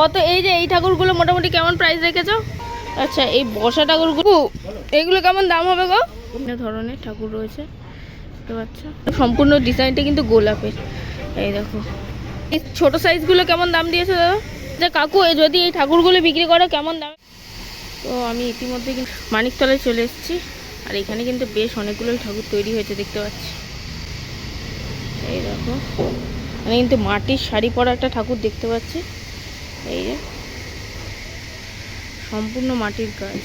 কত এই যে এই ঠাকুরগুলো মোটামুটি কেমন প্রাইস রেখেছো? আচ্ছা এই বসা ঠাকুরগুলো এইগুলো কেমন দাম হবে গো? বিভিন্ন ধরনের ঠাকুর রয়েছে দেখতে পাচ্ছ? সম্পূর্ণ ডিজাইনটা কিন্তু গোলাপের এই দেখো। এই ছোট সাইজগুলো কেমন দাম দিয়েছে দাদা? যে কাকু এ যদি এই ঠাকুরগুলো বিক্রি করো কেমন দাম? তো আমি ইতিমধ্যে কিন্তু মানিকতলায় চলে এসেছি আর এখানে কিন্তু বেশ অনেকগুলোই ঠাকুর তৈরি হয়েছে দেখতে পাচ্ছি। এই দেখো মানে কিন্তু মাটির শাড়ি পরা একটা ঠাকুর দেখতে পাচ্ছি। এই যে সম্পূর্ণ মাটির কাজ।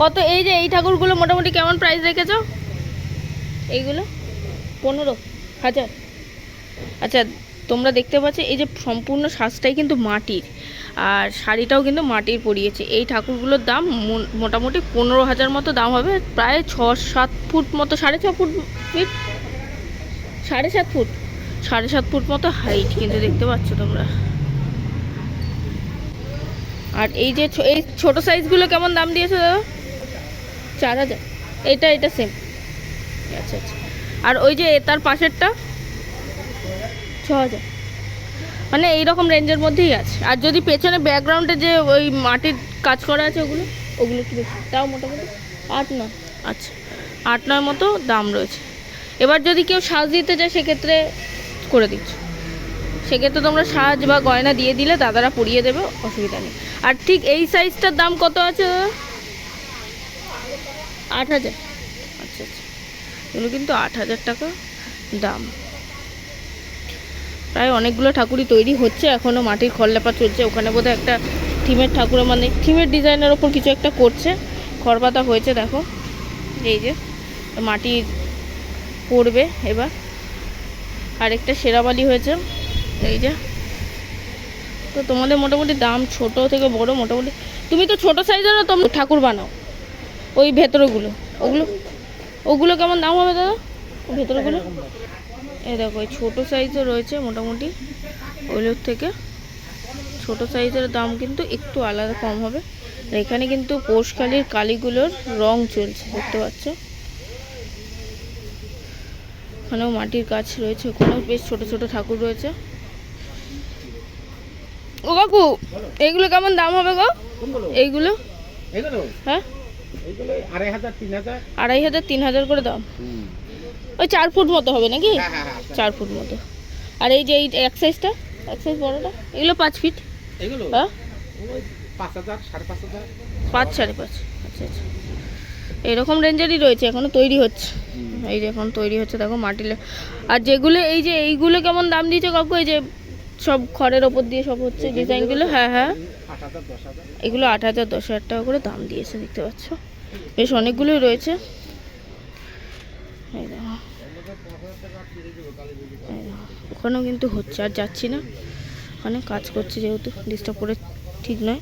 কত, এই যে এই ঠাকুরগুলো মোটামুটি কেমন প্রাইস রেখেছ? এইগুলো? পনেরো, হাজার। আচ্ছা তোমরা দেখতে পাচ্ছ, এই যে সম্পূর্ণ সাজটাই কিন্তু মাটির। আর শাড়িটাও কিন্তু মাটির পরিয়েছে। এই ঠাকুরগুলোর দাম মোটামুটি পনেরো হাজার মতো দাম হবে। প্রায় ছ, সাত ফুট মতো, সাড়ে ছ ফুট ফিট সাড়ে সাত ফুট? সাড়ে সাত ফুট মতো হাইট কিন্তু দেখতে পাচ্ছ তোমরা। আর এই যে এই ছোট সাইজগুলো কেমন দাম দিয়েছে দাদা? চার হাজার। এটা এটা সেম আচ্ছা আচ্ছা। আর ওই যে তার পাশেরটা, ছ হাজার। মানে এইরকম রেঞ্জের মধ্যেই আছে। আর যদি পেছনে ব্যাকগ্রাউন্ডে যে ওই মাটির কাজ করা আছে ওগুলো ওগুলো একটু বেশি তাও মোটামুটি আট, নয়। আচ্ছা আট, নয় মতো দাম রয়েছে। এবার যদি কেউ সাজ দিতে চায়, সেক্ষেত্রে করে দিচ্ছ। সেক্ষেত্রে তোমরা সাজ বা গয়না দিয়ে দিলে দাদারা পরিয়ে দেবে, অসুবিধা নেই। আর ঠিক এই সাইজটার দাম কত আছে, দাদা? আট হাজার। আচ্ছা আচ্ছা। এগুলো কিন্তু আট হাজার টাকা দাম। প্রায় অনেকগুলো ঠাকুরই তৈরি হচ্ছে এখনও মাটির খড়লেপা চলছে। ওখানে বোধহয় একটা থিমের ঠাকুর মানে থিমের ডিজাইনের ওপর কিছু একটা করছে। খড়পাতা হয়েছে, দেখো। এই যে মাটির পড়বে এবার। আরেকটা সেরাবালি হয়েছে, এই যে। তো তোমাদের মোটামুটি দাম ছোট থেকে বড় মোটামুটি। তুমি তো ছোট সাইজেরও তোমরা ঠাকুর বানাও। ওই ভেতরেগুলো। ওগুলো? ওগুলো কেমন দাম হবে দাদা? ভেতরেগুলো? এ দেখো ওই ছোটো সাইজও রয়েছে মোটামুটি ওইগুলোর থেকে। ছোট সাইজের দাম কিন্তু একটু আলাদা কম হবে। আর এখানে কিন্তু পোষকালির কালিগুলোর রং চলছে দেখতে পাচ্ছ? ওখানেও মাটির কাজ রয়েছে ওখানেও বেশ ছোট ছোট ঠাকুর রয়েছে। ও কাকু এইগুলো কেমন দাম হবে গো? এইগুলো? এগুলো হ্যাঁ? আড়াই হাজার তিন হাজার। করে দাম ওই চার ফুট মতো হবে নাকি? হ্যাঁ হ্যাঁ হ্যাঁ চার ফুট। মতো। আর এই যে এই এক সাইজটা এক সাইজ বড়টা এগুলো পাঁচ ফিট এগুলো? হ্যাঁ? পাঁচ সাড়ে পাঁচ আচ্ছা আচ্ছা। এরকম রেঞ্জেরই রয়েছে এখনও তৈরি হচ্ছে। এই যে এখন তৈরি হচ্ছে দেখো মাটিলে। আর যেগুলো এই যে এইগুলো কেমন দাম দিয়েছে কাকু? এই যে সব খড়ের ওপর দিয়ে সব হচ্ছে ডিজাইনগুলো হ্যাঁ হ্যাঁ। এগুলো আট হাজার, দশ হাজার টাকা করে দাম দিয়েছে, দেখতে পাচ্ছ? বেশ অনেকগুলোই রয়েছে। ওখানেও কিন্তু হচ্ছে, আর যাচ্ছি না। ওখানে কাজ করছে যেহেতু ডিস্টার্ব করে ঠিক নয়।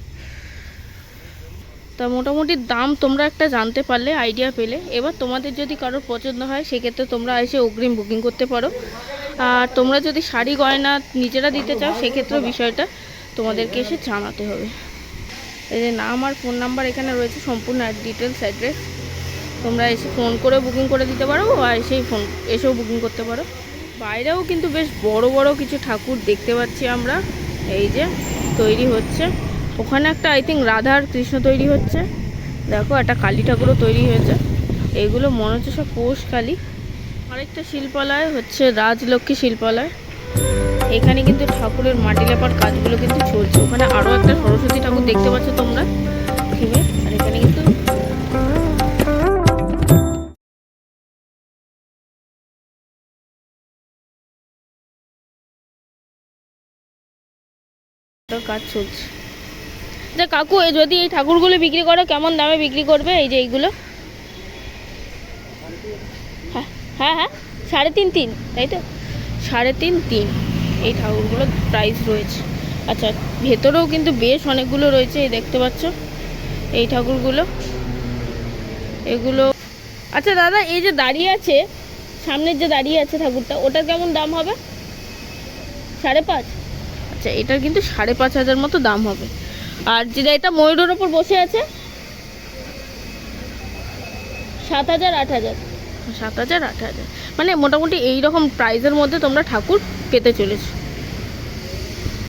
তা মোটামুটি দাম তোমরা একটা জানতে পারলে আইডিয়া পেলে। এবার তোমাদের যদি কারোর পছন্দ হয়, সেক্ষেত্রে তোমরা এসে অগ্রিম বুকিং করতে পারো। আর তোমরা যদি শাড়ি গয়না নিজেরা দিতে চাও, সেক্ষেত্রেও বিষয়টা তোমাদেরকে এসে জানাতে হবে। এই যে নাম আর ফোন নাম্বার এখানে রয়েছে, সম্পূর্ণ ডিটেলস অ্যাড্রেস তোমরা এসে ফোন করে বুকিং করে দিতে পারো আর এসেই ফোন এসেও বুকিং করতে পারো। বাইরেও কিন্তু বেশ বড় বড় কিছু ঠাকুর দেখতে পাচ্ছি আমরা। এই যে তৈরি হচ্ছে। ওখানে একটা আই থিঙ্ক রাধার কৃষ্ণ তৈরি হচ্ছে। দেখো, একটা কালী ঠাকুরও তৈরি হয়েছে। এগুলো মনে হচ্ছে সব পোষ কালী। আরেকটা শিল্পালয় হচ্ছে রাজলক্ষ্মী শিল্পালয়। এখানে কিন্তু ঠাকুরের মাটি লেপার কাজগুলো কিন্তু চলছে। ওখানে আরও একটা সরস্বতী ঠাকুর দেখতে পাচ্ছ তোমরা। আর এখানে কিন্তু কাজ চলছে। কাকু যদি এই ঠাকুরগুলো বিক্রি করো কেমন দামে বিক্রি করবে এই যে এইগুলো? হ্যাঁ হ্যাঁ হ্যাঁ সাড়ে তিন তিন, তাই তো? সাড়ে তিন তিন। এই ঠাকুরগুলোর প্রাইস রয়েছে। আচ্ছা ভেতরেও কিন্তু বেশ অনেকগুলো রয়েছে, এই দেখতে পাচ্ছ? এই ঠাকুরগুলো। এগুলো আচ্ছা দাদা, এই যে দাঁড়িয়ে আছে, সামনের যে দাঁড়িয়ে আছে ঠাকুরটা ওটা কেমন দাম হবে? সাড়ে পাঁচ? আচ্ছা এটার কিন্তু সাড়ে পাঁচ হাজার মতো দাম হবে। আর যেটা এটা ময়ূরের ওপর বসে আছে, সাত হাজার, আট হাজার। সাত হাজার, আট হাজার। মানে মোটামুটি এই রকম প্রাইসের মধ্যে তোমরা ঠাকুর পেতে চলেছো।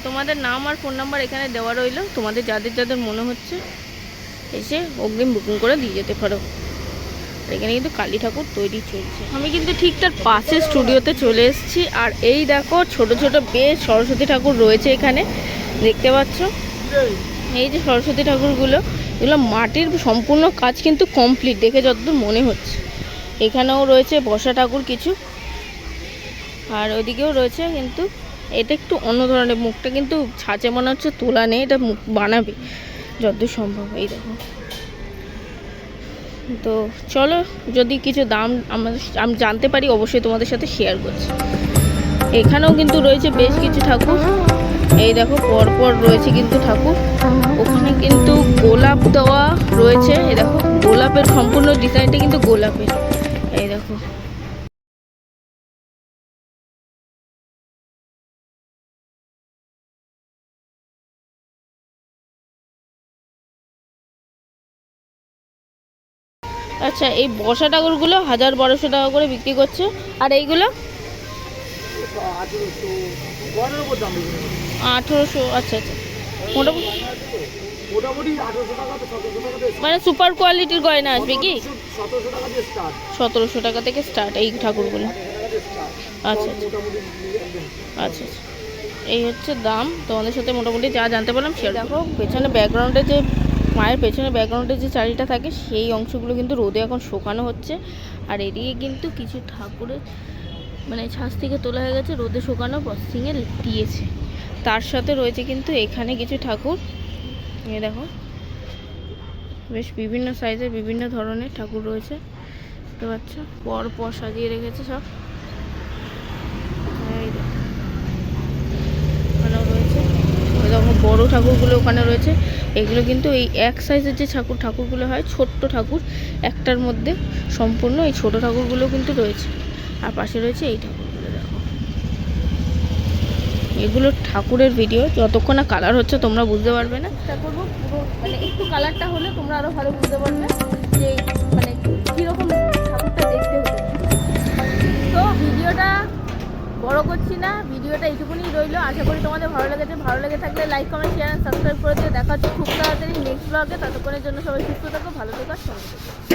তোমাদের নাম আর ফোন নাম্বার এখানে দেওয়া রইল। তোমাদের যাদের যাদের মনে হচ্ছে এসে অগ্রিম বুকিং করে দিয়ে যেতে পারো। এখানে কিন্তু কালী ঠাকুর তৈরি চলছে। আমি কিন্তু ঠিক তার পাশে স্টুডিওতে চলে এসেছি। আর এই দেখো ছোট ছোট বেশ সরস্বতী ঠাকুর রয়েছে এখানে। দেখতে পাচ্ছ? এই যে সরস্বতী ঠাকুরগুলো, এগুলো মাটির সম্পূর্ণ কাজ কিন্তু কমপ্লিট দেখে যতদূর মনে হচ্ছে। এখানেও রয়েছে বসা ঠাকুর কিছু। আর ওইদিকেও রয়েছে কিন্তু এটা একটু অন্য ধরনের, মুখটা কিন্তু ছাঁচে মনে হচ্ছে তোলা নেই, এটা মুখ বানাবে যতদূর সম্ভব, এই দেখো। তো চলো, যদি কিছু দাম আমাদের আমি জানতে পারি, অবশ্যই তোমাদের সাথে শেয়ার করছি। এখানেও কিন্তু রয়েছে বেশ কিছু ঠাকুর। এই দেখো, পরপর রয়েছে কিন্তু ঠাকুর। ওখানে কিন্তু গোলাপ দেওয়া রয়েছে, এই দেখো। গোলাপের সম্পূর্ণ ডিজাইনটা কিন্তু গোলাপের। দেখো। আচ্ছা এই বসা ঠাকুরগুলো হাজার বারোশো টাকা করে বিক্রি করছে। আর এইগুলো? আঠেরোশো আচ্ছা আচ্ছা। মোটামুটি মানে সুপার কোয়ালিটির গয়না আসবে কি? সতেরোশো টাকা থেকে স্টার্ট এই ঠাকুরগুলো। আচ্ছা আচ্ছা। আচ্ছা আচ্ছা। এই হচ্ছে দাম। তোমাদের সাথে মোটামুটি যা জানতে পারলাম সে দেখো পেছনে ব্যাকগ্রাউন্ডে যে মায়ের পেছনে ব্যাকগ্রাউন্ডে যে চারিটা থাকে সেই অংশগুলো কিন্তু রোদে এখন শুকানো হচ্ছে। আর এদিকে কিন্তু কিছু ঠাকুরের মানে ছাঁচ থেকে তোলা হয়ে গেছে রোদে শুকানো প্রসেসিংয়ে দিয়েছে। তার সাথে রয়েছে কিন্তু এখানে কিছু ঠাকুর। এই দেখো। বেশ বিভিন্ন সাইজের বিভিন্ন ধরনের ঠাকুর রয়েছে। দেখতে পাচ্ছ? পর পর সাজিয়ে রেখেছে সব। বড় ঠাকুরগুলো ওখানে রয়েছে। এগুলো কিন্তু এই এক সাইজের যে ঠাকুর, ঠাকুরগুলো হয় ছোট্ট ঠাকুর। একটার মধ্যে সম্পূর্ণ এই ছোট ঠাকুরগুলো কিন্তু রয়েছে। আর পাশে রয়েছে এই দেখো এগুলো ঠাকুরের ভিডিও যতক্ষণ না কালার হচ্ছে তোমরা বুঝতে পারবে না। চেষ্টা করব মানে একটু কালারটা হলে তোমরা আরও ভালো বুঝতে পারবে যে মানে কীরকম ঠাকুরটা দেখতে তো ভিডিওটা বড় করছি না, ভিডিওটা এইটুকুনি রইল। আশা করি তোমাদের ভালো লেগেছে। ভালো লেগে থাকলে লাইক কমেন্ট শেয়ার সাবস্ক্রাইব করে দিয়ে দেখা হচ্ছে খুব তাড়াতাড়ি নেক্সট ব্লগে ততক্ষণের জন্য সবাই সুস্থ থাকো, ভালো থেকো, আর সঙ্গে